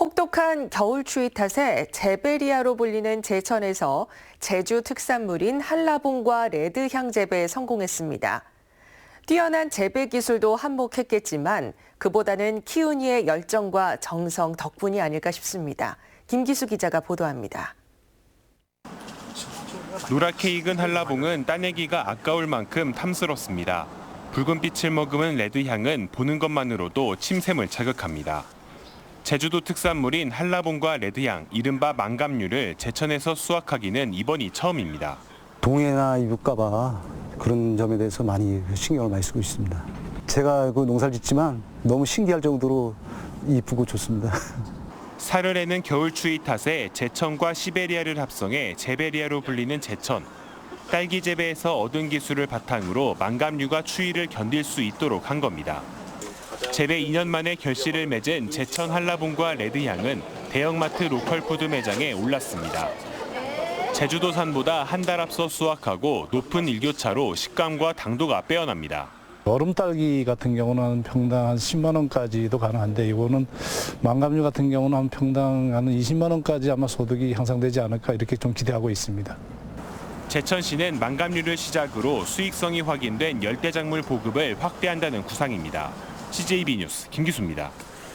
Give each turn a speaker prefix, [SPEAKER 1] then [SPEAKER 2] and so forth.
[SPEAKER 1] 혹독한 겨울 추위 탓에 제베리아로 불리는 제천에서 제주 특산물인 한라봉과 레드 향 재배에 성공했습니다. 뛰어난 재배 기술도 한몫했겠지만 그보다는 키우니의 열정과 정성 덕분이 아닐까 싶습니다. 김기수 기자가 보도합니다.
[SPEAKER 2] 노랗게 익은 한라봉은 따내기가 아까울 만큼 탐스럽습니다. 붉은 빛을 머금은 레드 향은 보는 것만으로도 침샘을 자극합니다. 제주도 특산물인 한라봉과 레드향, 이른바 망감류를 제천에서 수확하기는 이번이 처음입니다.
[SPEAKER 3] 동해나 입을까봐 그런 점에 대해서 많이 신경을 많이 쓰고 있습니다. 제가 그 농사를 짓지만 너무 신기할 정도로 이쁘고 좋습니다.
[SPEAKER 2] 사르레는 겨울 추위 탓에 제천과 시베리아를 합성해 제베리아로 불리는 제천. 딸기 재배에서 얻은 기술을 바탕으로 망감류가 추위를 견딜 수 있도록 한 겁니다. 재배 2년 만에 결실을 맺은 제천 한라봉과 레드향은 대형마트 로컬푸드 매장에 올랐습니다. 제주도산보다 한 달 앞서 수확하고 높은 일교차로 식감과 당도가 빼어납니다.
[SPEAKER 4] 얼음 딸기 같은 경우는 평당 한 10만 원까지도 가능한데 이거는 망감류 같은 경우는 한 평당 한 20만 원까지 아마 소득이 향상되지 않을까 이렇게 좀 기대하고 있습니다.
[SPEAKER 2] 제천시는 망감류를 시작으로 수익성이 확인된 열대작물 보급을 확대한다는 구상입니다. CJB 뉴스 김기수입니다.